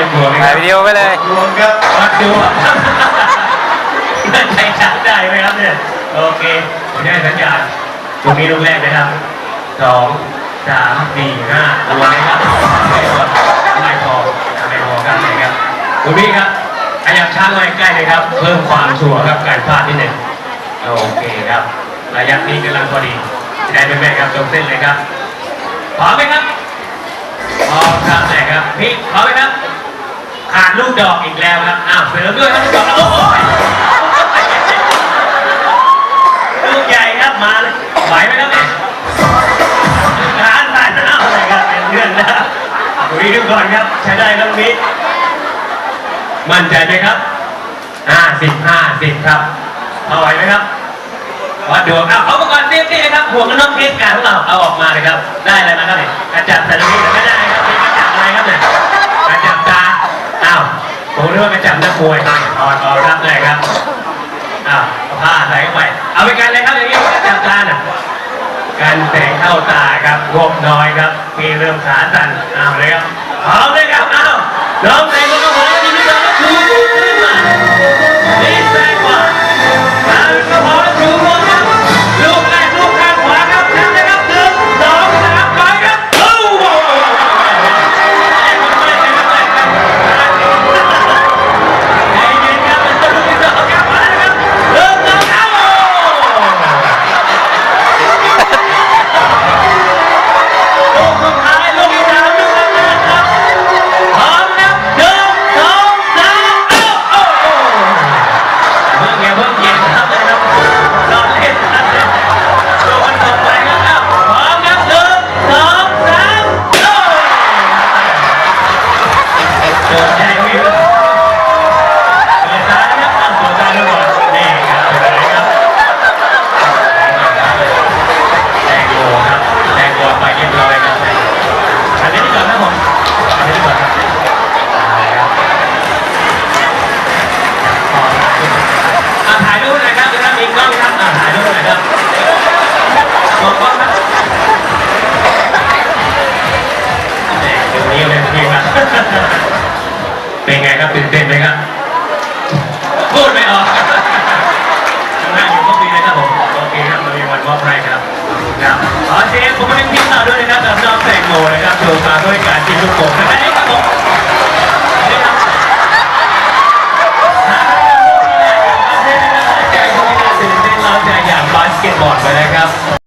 รียมตัวไหมคถ่ารัยบวิดีโอไปเลย รวมครับวัดดูนั่นใช้ชัดได้ไหมครับเนี่ย โอเคผมได้สัญญาณตรงนี้ลูกแรกนะครับสองสามสี่ห้าตัวนะครับไม่พอไม่พอไม่พอครับไหนครับคุณพี่ครับขยับช้าหน่อยใกล้เลยครับ เพิ่มความชัวร์ครับการพลาดที่หนึ่งโอเคครับระยะนี้กำลังพอดีจะได้เป็นแม่ครับตรงเส้นเลยครับพร้อมไหมครับ พร้อมครับไหนครับพี่พร้อมไหมครับขาด ลูกดอกอีกแล้วครับอ้าวเสริมด้วยครับลูกดอกโอ้โหลูกใหญ่ครับมาเลยไหวไหมครับเนี่ยขาดสายน้ำเลยครับเป็นเรื่องนะดูดีทุกคนครับใช้ได้ครับนี้มั่นใจไหมครับห้าสิบห้าสิบครับเอาไหวไหมครับวัดดวงเอาเอามาก่อนเซฟตี้นะครับห่วงกันน็อกเทสการของเราเอาออกมาเลยครับ ได้อะไรมาครับเนี่ยกระจับแต่ละนิดไม่ได้ ระจับนักมวยถอดออกครับเลยครับอ้าวผ้าใส่เข้าไปเอาไปกันเลยครับอย่างนี้จับตาน่ะการแสงเข้าตาครับงบน้อยครับมีเริ่มขาสั่นเอาเลยครับพร้อมเลยครับเอาน้องใส่ ตื่นเต้นเลยครับ พูดไม่ออกนั่งอยู่ก็มีนะครับผม โอเคครับเรามีวันมอบให้ครับครับขอเสียงผมเป็นพิมพ์ต่อด้วยนะครับสำหรับน้องแตงโมนะครับโชว์ตาด้วยการจิ้มลูกโป่งนะครับ